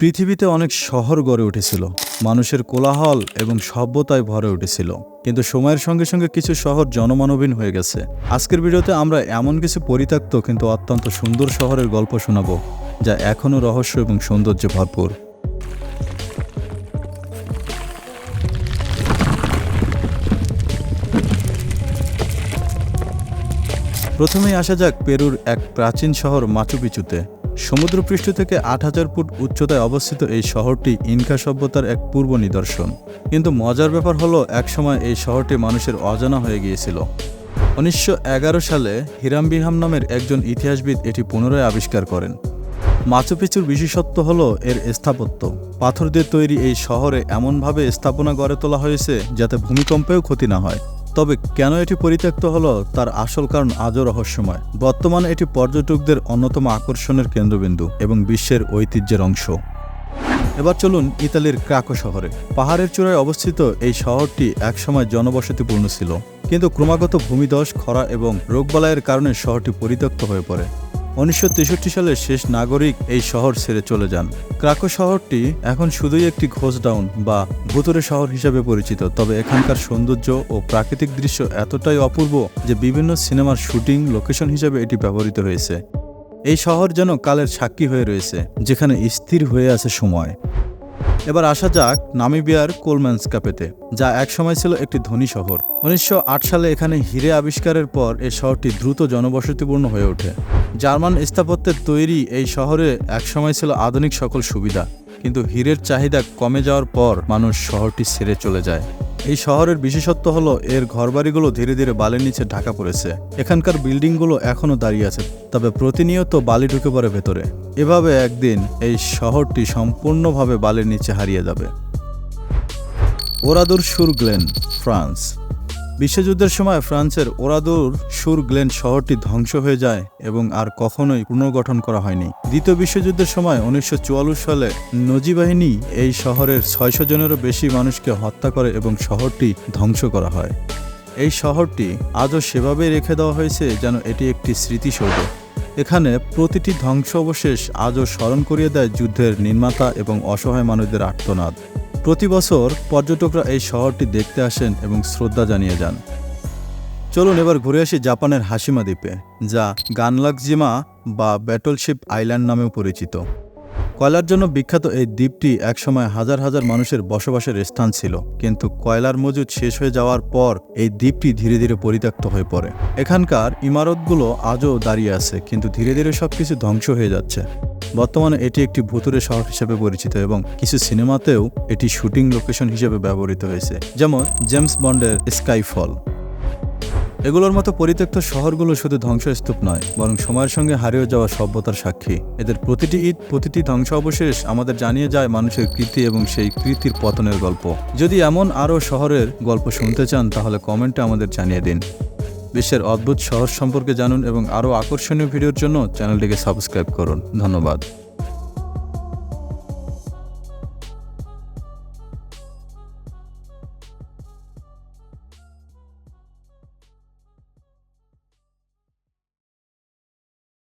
পৃথিবীতে অনেক শহর গড়ে উঠেছিল, মানুষের কোলাহল এবং সভ্যতায় ভরে উঠেছিল। কিন্তু সময়ের সঙ্গে সঙ্গে কিছু শহর জনমানবীন হয়ে গেছে। আজকের ভিডিওতে আমরা এমন কিছু পরিত্যক্ত কিন্তু অত্যন্ত সুন্দর শহরের গল্প শোনাব, যা এখনও রহস্য এবং সৌন্দর্যে ভরপুর। প্রথমেই আসা যাক পেরুর এক প্রাচীন শহর মাচুপিচুতে। সমুদ্রপৃষ্ঠ থেকে আট হাজার ফুট উচ্চতায় অবস্থিত এই শহরটি ইনকা সভ্যতার এক পূর্ব নিদর্শন। কিন্তু মজার ব্যাপার হলো, একসময় এই শহরটি মানুষের অজানা হয়ে গিয়েছিল। উনিশশো এগারো সালে হিরামবিহাম নামের একজন ইতিহাসবিদ এটি পুনরায় আবিষ্কার করেন। মাচুপিচুর বিশেষত্ব হল এর স্থাপত্য। পাথর দিয়ে তৈরি এই শহরে এমনভাবে স্থাপনা গড়ে তোলা হয়েছে যাতে ভূমিকম্পেও ক্ষতি না হয়। তবে কেন এটি পরিত্যক্ত হল তার আসল কারণ আজও রহস্যময়। বর্তমানে এটি পর্যটকদের অন্যতম আকর্ষণের কেন্দ্রবিন্দু এবং বিশ্বের ঐতিহ্যের অংশ। এবার চলুন ইতালির ক্রাকো শহরে। পাহাড়ের চূড়ায় অবস্থিত এই শহরটি একসময় জনবসতিপূর্ণ ছিল। কিন্তু ক্রমাগত ভূমিধস, খরা এবং রোগবালাইয়ের কারণে শহরটি পরিত্যক্ত হয়ে পড়ে। উনিশশো সালের শেষ নাগরিক এই শহর ছেড়ে চলে যান। ক্রাকো শহরটি এখন শুধুই একটি ঘোষ ডাউন বা ভুতুরে শহর হিসেবে পরিচিত, তবে এখানকার সৌন্দর্য ও প্রাকৃতিক দৃশ্য এতটাই অপূর্ব যে বিভিন্ন সিনেমার শুটিং লোকেশন হিসেবে এটি ব্যবহৃত হয়েছে। এই শহর যেন কালের সাক্ষী হয়ে রয়েছে, যেখানে স্থির হয়ে আছে সময়। এবার আসা যাক নামিবিয়ার কোলম্যান্স কাপেতে, যা একসময় ছিল একটি ধনী শহর। উনিশশো আট সালে এখানে হিরে আবিষ্কারের পর এ শহরটি দ্রুত জনবসতিপূর্ণ হয়ে ওঠে। জার্মান স্থাপত্যের তৈরি এই শহরে একসময় ছিল আধুনিক সকল সুবিধা। কিন্তু হীরের চাহিদা কমে যাওয়ার পর মানুষ শহরটি ছেড়ে চলে যায়। এই শহরের বিশেষত্ব হলো এর ঘরবাড়িগুলো ধীরে ধীরে বালির নিচে ঢাকা পড়েছে। এখানকার বিল্ডিংগুলো এখনও দাঁড়িয়ে আছে, তবে প্রতিনিয়ত বালি ঢুকে পড়ে ভেতরে। এভাবে একদিন এই শহরটি সম্পূর্ণভাবে বালির নিচে হারিয়ে যাবে। ওরাদুর সুর গ্লেন, ফ্রান্স। বিশ্বযুদ্ধের সময় ফ্রান্সের ওরাদুর সুর গ্লেন শহরটি ধ্বংস হয়ে যায় এবং আর কখনোই পুনর্গঠন করা হয়নি। দ্বিতীয় বিশ্বযুদ্ধের সময় উনিশশো চুয়াল্লিশ সালে নজি বাহিনী এই শহরের ছয়শো জনেরও বেশি মানুষকে হত্যা করে এবং শহরটি ধ্বংস করা হয়। এই শহরটি আজও সেভাবে রেখে দেওয়া হয়েছে যেন এটি একটি স্মৃতিসৌধ। এখানে প্রতিটি ধ্বংস অবশেষ আজও স্মরণ করিয়ে দেয় যুদ্ধের নির্মাতা এবং অসহায় মানুষদের আর্তনাদ। প্রতি বছর পর্যটকরা এই শহরটি দেখতে আসেন এবং শ্রদ্ধা জানিয়ে যান। চলুন এবার ঘুরে আসি জাপানের হাসিমা দ্বীপে, যা গানলাকজিমা বা ব্যাটলশিপ আইল্যান্ড নামেও পরিচিত। কয়লার জন্য বিখ্যাত এই দ্বীপটি একসময় হাজার হাজার মানুষের বসবাসের স্থান ছিল। কিন্তু কয়লার মজুদ শেষ হয়ে যাওয়ার পর এই দ্বীপটি ধীরে ধীরে পরিত্যক্ত হয়ে পড়ে। এখানকার ইমারতগুলো আজও দাঁড়িয়ে আছে, কিন্তু ধীরে ধীরে সবকিছু ধ্বংস হয়ে যাচ্ছে। বর্তমানে এটি একটি ভুতুরে শহর হিসেবে পরিচিত এবং কিছু সিনেমাতেও এটি শুটিং লোকেশন হিসেবে ব্যবহৃত হয়েছে, যেমন জেমস বন্ডের স্কাইফল। এগুলোর মতো পরিত্যক্ত শহরগুলো শুধু ধ্বংসস্তূপ নয়, বরং সময়ের সঙ্গে হারিয়ে যাওয়া সভ্যতার সাক্ষী। এদের প্রতিটি ঈদ প্রতিটি ধ্বংস অবশেষ আমাদের জানিয়ে যায় মানুষের কৃতি এবং সেই কৃতির পতনের গল্প। যদি এমন আরও শহরের গল্প শুনতে চান, তাহলে কমেন্টে আমাদের জানিয়ে দিন। বিশ্বের অদ্ভুত শহর সম্পর্কে জানুন এবং আরও আকর্ষণীয় ভিডিওর জন্য চ্যানেলটিকে সাবস্ক্রাইব করুন। ধন্যবাদ।